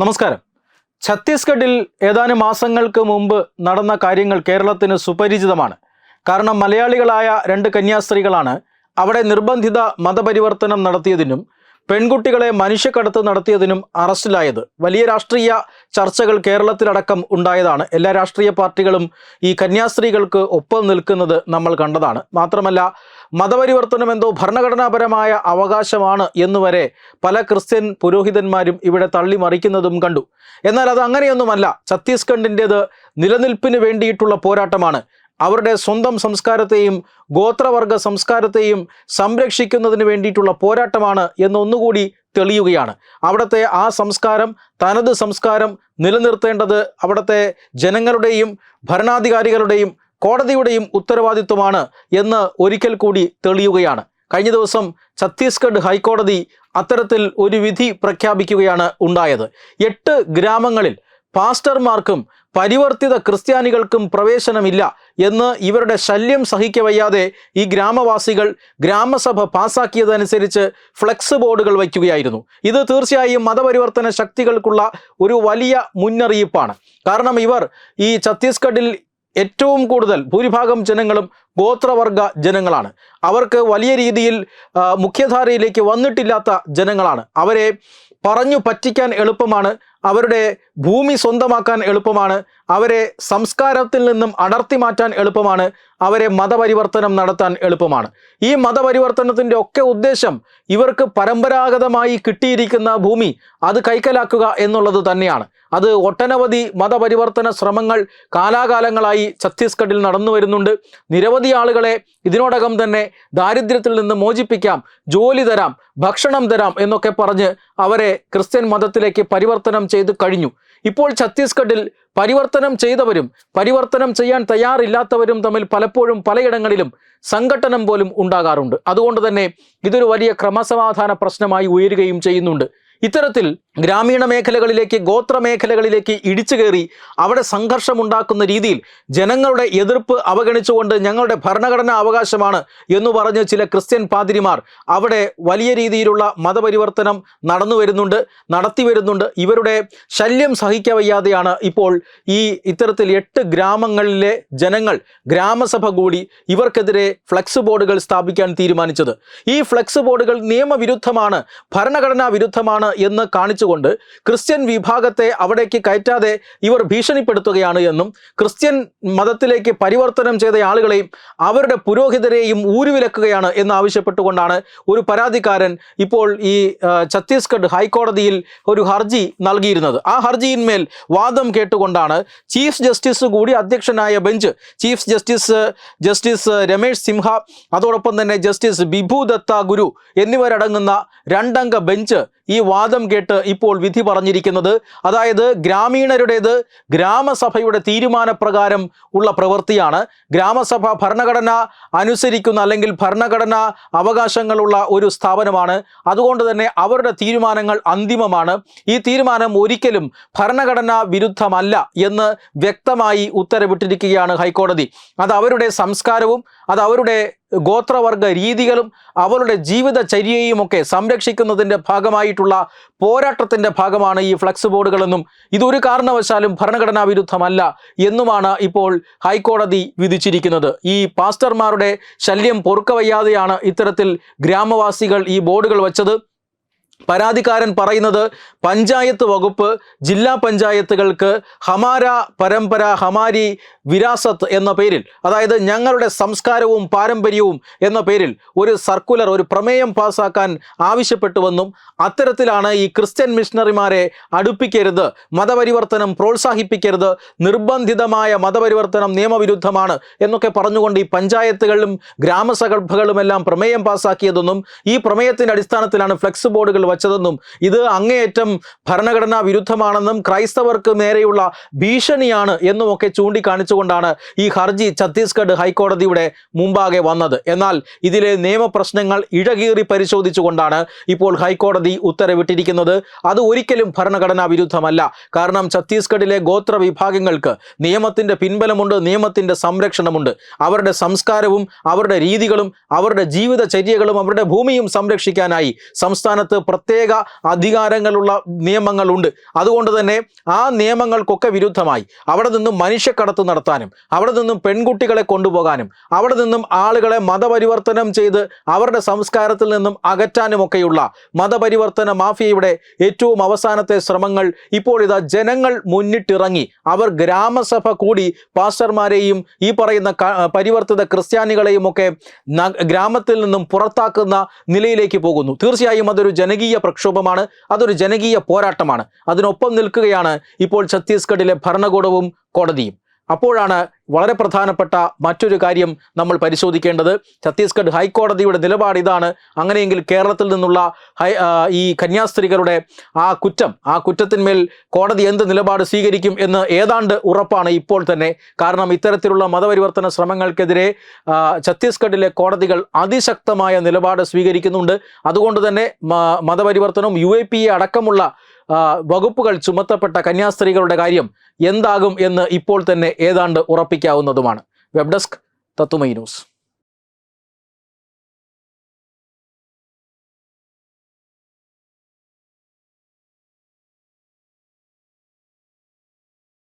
നമസ്കാരം. ഛത്തീസ്ഗഡിൽ ഏതാനും മാസങ്ങൾക്ക് മുമ്പ് നടന്ന കാര്യങ്ങൾ കേരളത്തിന് സുപരിചിതമാണ്. കാരണം മലയാളികളായ രണ്ട് കന്യാസ്ത്രീകളാണ് അവിടെ നിർബന്ധിത മതപരിവർത്തനം നടത്തിയതിനും പെൺകുട്ടികളെ മനുഷ്യക്കടത്ത് നടത്തിയതിനും അറസ്റ്റിലായത്. വലിയ രാഷ്ട്രീയ ചർച്ചകൾ കേരളത്തിലടക്കം ഉണ്ടായതാണ്. എല്ലാ രാഷ്ട്രീയ പാർട്ടികളും ഈ കന്യാസ്ത്രീകൾക്ക് ഒപ്പം നിൽക്കുന്നത് നമ്മൾ കണ്ടതാണ്. മാത്രമല്ല മതപരിവർത്തനം എന്തോ ഭരണഘടനാപരമായ അവകാശമാണ് എന്നുവരെ പല ക്രിസ്ത്യൻ പുരോഹിതന്മാരും ഇവിടെ തള്ളിമറിക്കുന്നതും കണ്ടു. എന്നാൽ അത് അങ്ങനെയൊന്നുമല്ല. ഛത്തീസ്ഗഡിന്റേത് നിലനിൽപ്പിന് വേണ്ടിയിട്ടുള്ള പോരാട്ടമാണ്. അവരുടെ സ്വന്തം സംസ്കാരത്തെയും ഗോത്രവർഗ സംസ്കാരത്തെയും സംരക്ഷിക്കുന്നതിന് വേണ്ടിയിട്ടുള്ള പോരാട്ടമാണ് എന്നൊന്നുകൂടി തെളിയുകയാണ്. അവിടുത്തെ ആ സംസ്കാരം തനത് സംസ്കാരം നിലനിർത്തേണ്ടത് അവിടുത്തെ ജനങ്ങളുടെയും ഭരണാധികാരികളുടെയും കോടതിയുടെയും ഉത്തരവാദിത്വമാണ് എന്ന് ഒരിക്കൽ കൂടി തെളിയുകയാണ്. കഴിഞ്ഞ ദിവസം ഛത്തീസ്ഗഡ് ഹൈക്കോടതി അത്തരത്തിൽ ഒരു വിധി പ്രഖ്യാപിക്കുകയാണ് ഉണ്ടായത്. എട്ട് ഗ്രാമങ്ങളിൽ പാസ്റ്റർമാർക്കും പരിവർത്തിത ക്രിസ്ത്യാനികൾക്കും പ്രവേശനമില്ല എന്ന് ഇവരുടെ ശല്യം സഹിക്കവയ്യാതെ ഈ ഗ്രാമവാസികൾ ഗ്രാമസഭ പാസാക്കിയതനുസരിച്ച് ഫ്ലെക്സ് ബോർഡുകൾ വയ്ക്കുകയായിരുന്നു. ഇത് തീർച്ചയായും മതപരിവർത്തന ശക്തികൾക്കുള്ള ഒരു വലിയ മുന്നറിയിപ്പാണ്. കാരണം ഇവർ ഈ ഛത്തീസ്ഗഡിൽ ഏറ്റവും കൂടുതൽ ഭൂരിഭാഗം ജനങ്ങളും ഗോത്രവർഗ ജനങ്ങളാണ്. അവർക്ക് വലിയ രീതിയിൽ മുഖ്യധാരയിലേക്ക് വന്നിട്ടില്ലാത്ത ജനങ്ങളാണ്. അവരെ പറഞ്ഞു പറ്റിക്കാൻ എളുപ്പമാണ്. അവരുടെ ഭൂമി സ്വന്തമാക്കാൻ എളുപ്പമാണ്. അവരെ സംസ്കാരത്തിൽ നിന്നും അടർത്തി മാറ്റാൻ എളുപ്പമാണ്. അവരെ മതപരിവർത്തനം നടത്താൻ എളുപ്പമാണ്. ഈ മതപരിവർത്തനത്തിന്റെ ഒക്കെ ഉദ്ദേശം ഇവർക്ക് പരമ്പരാഗതമായി കിട്ടിയിരിക്കുന്ന ഭൂമി അത് കൈക്കലാക്കുക എന്നുള്ളത് തന്നെയാണ്. അത് ഒട്ടനവധി മതപരിവർത്തന ശ്രമങ്ങൾ കാലാകാലങ്ങളായി ഛത്തീസ്ഗഡിൽ നടന്നു വരുന്നുണ്ട് നിരവധി ആളുകളെ ഇതിനോടകം തന്നെ ദാരിദ്ര്യത്തിൽ നിന്ന് മോചിപ്പിക്കാം ജോലി തരാം ഭക്ഷണം തരാം എന്നൊക്കെ പറഞ്ഞ് അവരെ ക്രിസ്ത്യൻ മതത്തിലേക്ക് പരിവർത്തനം ചെയ്ത് കഴിഞ്ഞു. ഇപ്പോൾ ഛത്തീസ്ഗഡിൽ പരിവർത്തനം ചെയ്തവരും പരിവർത്തനം ചെയ്യാൻ തയ്യാറില്ലാത്തവരും തമ്മിൽ പലപ്പോഴും പലയിടങ്ങളിലും സംഘട്ടനം പോലും ഉണ്ടാകാറുണ്ട്. അതുകൊണ്ട് തന്നെ ഇതൊരു വലിയ ക്രമസമാധാന പ്രശ്നമായി ഉയരുകയും ചെയ്യുന്നുണ്ട്. ഇത്തരത്തിൽ ഗ്രാമീണ മേഖലകളിലേക്ക് ഗോത്ര മേഖലകളിലേക്ക് ഇടിച്ചു കയറി അവിടെ സംഘർഷമുണ്ടാക്കുന്ന രീതിയിൽ ജനങ്ങളുടെ എതിർപ്പ് അവഗണിച്ചുകൊണ്ട് ഞങ്ങളുടെ ഭരണഘടനാ അവകാശമാണ് എന്ന് പറഞ്ഞ് ചില ക്രിസ്ത്യൻ പാതിരിമാർ അവിടെ വലിയ രീതിയിലുള്ള മതപരിവർത്തനം നടന്നു വരുന്നുണ്ട് നടത്തി വരുന്നുണ്ട്. ഇവരുടെ ശല്യം സഹിക്കവയ്യാതെയാണ് ഇപ്പോൾ ഈ ഇത്തരത്തിൽ എട്ട് ഗ്രാമങ്ങളിലെ ജനങ്ങൾ ഗ്രാമസഭ കൂടി ഇവർക്കെതിരെ ഫ്ലക്സ് ബോർഡുകൾ സ്ഥാപിക്കാൻ തീരുമാനിച്ചത്. ഈ ഫ്ലക്സ് ബോർഡുകൾ നിയമവിരുദ്ധമാണ് ഭരണഘടനാ വിരുദ്ധമാണ് എന്ന് കാണിച്ചുകൊണ്ട് ക്രിസ്ത്യൻ വിഭാഗത്തെ അവിടേക്ക് കയറ്റാതെ ഇവർ ഭീഷണിപ്പെടുത്തുകയാണ് എന്നും ക്രിസ്ത്യൻ മതത്തിലേക്ക് പരിവർത്തനം ചെയ്ത ആളുകളെയും അവരുടെ പുരോഹിതരെയും ഊരുവിലക്കുകയാണ് എന്ന് ആവശ്യപ്പെട്ടുകൊണ്ടാണ് ഒരു പരാതിക്കാരൻ ഇപ്പോൾ ഈ ഛത്തീസ്ഗഡ് ഹൈക്കോടതിയിൽ ഒരു ഹർജി നൽകിയിരുന്നത്. ആ ഹർജിയിന്മേൽ വാദം കേട്ടുകൊണ്ടാണ് ചീഫ് ജസ്റ്റിസ് കൂടി അധ്യക്ഷനായ bench chief justice justice Ramesh Sinha അതോടൊപ്പം തന്നെ ജസ്റ്റിസ് ബിഭു ദത്ത ഗുരു എന്നിവരടങ്ങുന്ന രണ്ടംഗ ബെഞ്ച് ഈ വാദം കേട്ട് ഇപ്പോൾ വിധി പറഞ്ഞിരിക്കുന്നത് അതായത് ഗ്രാമീണരുടേത് ഗ്രാമസഭയുടെ തീരുമാനപ്രകാരം ഉള്ള പ്രവൃത്തിയാണ്. ഗ്രാമസഭ ഭരണഘടന അനുസരിക്കുന്ന അല്ലെങ്കിൽ ഭരണഘടന അവകാശങ്ങളുള്ള ഒരു സ്ഥാപനമാണ്. അതുകൊണ്ട് തന്നെ അവരുടെ തീരുമാനങ്ങൾ അന്തിമമാണ്. ഈ തീരുമാനം ഒരിക്കലും ഭരണഘടനാ വിരുദ്ധമല്ല എന്ന് വ്യക്തമായി ഉത്തരവിട്ടിരിക്കുകയാണ് ഹൈക്കോടതി. അത് അവരുടെ സംസ്കാരവും അത് അവരുടെ ഗോത്രവർഗ രീതികളും അവരുടെ ജീവിതചര്യയും ഒക്കെ സംരക്ഷിക്കുന്നതിന്റെ ഭാഗമായിട്ടുള്ള പോരാട്ടത്തിന്റെ ഭാഗമാണ് ഈ ഫ്ലക്സ് ബോർഡുകളെന്നും ഇതൊരു കാരണവശാലും ഭരണഘടനാ വിരുദ്ധമല്ല എന്നുമാണ് ഇപ്പോൾ ഹൈക്കോടതി വിധിച്ചിരിക്കുന്നത്. ഈ പാസ്റ്റർമാരുടെ ശല്യം പൊറുക്കവയ്യാതെയാണ് ഇത്തരത്തിൽ ഗ്രാമവാസികൾ ഈ ബോർഡുകൾ വച്ചത്. പരാതിക്കാരൻ പറയുന്നത് പഞ്ചായത്ത് വകുപ്പ് ജില്ലാ പഞ്ചായത്തുകൾക്ക് ഹമാര പരമ്പര ഹമാരി വിരാസത്ത് എന്ന പേരിൽ അതായത് ഞങ്ങളുടെ സംസ്കാരവും പാരമ്പര്യവും എന്ന പേരിൽ ഒരു സർക്കുലർ ഒരു പ്രമേയം പാസാക്കാൻ ആവശ്യപ്പെട്ടുവെന്നും അത്തരത്തിലാണ് ഈ ക്രിസ്ത്യൻ മിഷണറിമാരെ അടുപ്പിക്കരുത് മതപരിവർത്തനം പ്രോത്സാഹിപ്പിക്കരുത് നിർബന്ധിതമായ മതപരിവർത്തനം നിയമവിരുദ്ധമാണ് എന്നൊക്കെ പറഞ്ഞുകൊണ്ട് ഈ പഞ്ചായത്തുകളിലും ഗ്രാമസഭകളുമെല്ലാം പ്രമേയം പാസാക്കിയതെന്നും ഈ പ്രമേയത്തിന്റെ അടിസ്ഥാനത്തിലാണ് ഫ്ലെക്സ് ബോർഡുകൾ വച്ചതെന്നും ഇത് അങ്ങേയറ്റം ഭരണഘടനാ വിരുദ്ധമാണെന്നും ക്രൈസ്തവർക്ക് നേരെയുള്ള ഭീഷണിയാണ് എന്നുമൊക്കെ ചൂണ്ടിക്കാണിച്ചുകൊണ്ടാണ് ഈ ഹർജി ഛത്തീസ്ഗഡ് ഹൈക്കോടതിയുടെ മുമ്പാകെ വന്നത്. എന്നാൽ ഇതിലെ നിയമപ്രശ്നങ്ങൾ ഇഴകീറി പരിശോധിച്ചുകൊണ്ടാണ് ഇപ്പോൾ ഹൈക്കോടതി ഉത്തരവിട്ടിരിക്കുന്നത്. അത് ഒരിക്കലും ഭരണഘടനാ വിരുദ്ധമല്ല. കാരണം ഛത്തീസ്ഗഡിലെ ഗോത്ര വിഭാഗങ്ങൾക്ക് നിയമത്തിന്റെ പിൻബലമുണ്ട് നിയമത്തിന്റെ സംരക്ഷണമുണ്ട്. അവരുടെ സംസ്കാരവും അവരുടെ രീതികളും അവരുടെ ജീവിതചര്യകളും അവരുടെ ഭൂമിയും സംരക്ഷിക്കാനായി സംസ്ഥാനത്ത് പ്രത്യേക അധികാരങ്ങളുള്ള നിയമങ്ങളുണ്ട്. അതുകൊണ്ട് തന്നെ ആ നിയമങ്ങൾക്കൊക്കെ വിരുദ്ധമായി. അവിടെ നിന്നും മനുഷ്യക്കടത്ത് നടത്താനും അവിടെ നിന്നും പെൺകുട്ടികളെ കൊണ്ടുപോകാനും അവിടെ നിന്നും ആളുകളെ മതപരിവർത്തനം ചെയ്ത് അവരുടെ സംസ്കാരത്തിൽ നിന്നും അകറ്റാനുമൊക്കെയുള്ള മതപരിവർത്തന മാഫിയയുടെ ഏറ്റവും അവസാനത്തെ ശ്രമങ്ങൾ ഇപ്പോൾ ഇതാ ജനങ്ങൾ മുന്നിട്ടിറങ്ങി. അവർ ഗ്രാമസഭ കൂടി പാസ്റ്റർമാരെയും ഈ പറയുന്ന പരിവർത്തിത ക്രിസ്ത്യാനികളെയും ഒക്കെ ഗ്രാമത്തിൽ നിന്നും പുറത്താക്കുന്ന നിലയിലേക്ക് പോകുന്നു. തീർച്ചയായും അതൊരു ജനകീയ പ്രക്ഷോഭമാണ് അതൊരു ജനകീയ പോരാട്ടമാണ്. അതിനൊപ്പം നിൽക്കുകയാണ് ഇപ്പോൾ ഛത്തീസ്ഗഡിലെ ഭരണകൂടവും കോടതിയും. അപ്പോഴാണ് വളരെ പ്രധാനപ്പെട്ട മറ്റൊരു കാര്യം നമ്മൾ പരിശോധിക്കേണ്ടത്. ഛത്തീസ്ഗഡ് ഹൈക്കോടതിയുടെ നിലപാട് ഇതാണ്. അങ്ങനെയെങ്കിൽ കേരളത്തിൽ നിന്നുള്ള ഈ കന്യാസ്ത്രീകളുടെ ആ കുറ്റം ആ കുറ്റത്തിന്മേൽ കോടതി എന്ത് നിലപാട് സ്വീകരിക്കും എന്ന് ഏതാണ്ട് ഉറപ്പാണ് ഇപ്പോൾ തന്നെ. കാരണം ഇത്തരത്തിലുള്ള മതപരിവർത്തന ശ്രമങ്ങൾക്കെതിരെ ഛത്തീസ്ഗഡിലെ കോടതികൾ അതിശക്തമായ നിലപാട് സ്വീകരിക്കുന്നുണ്ട്. അതുകൊണ്ട് തന്നെ മതപരിവർത്തനവും യു അടക്കമുള്ള വകുപ്പുകൾ ചുമത്തപ്പെട്ട കന്യാസ്ത്രീകളുടെ കാര്യം എന്താകും എന്ന് ഇപ്പോൾ തന്നെ ഏതാണ്ട് ഉറപ്പിക്കാവുന്നതുമാണ്. വെബ് ഡെസ്ക് തത്തുമൈ ന്യൂസ്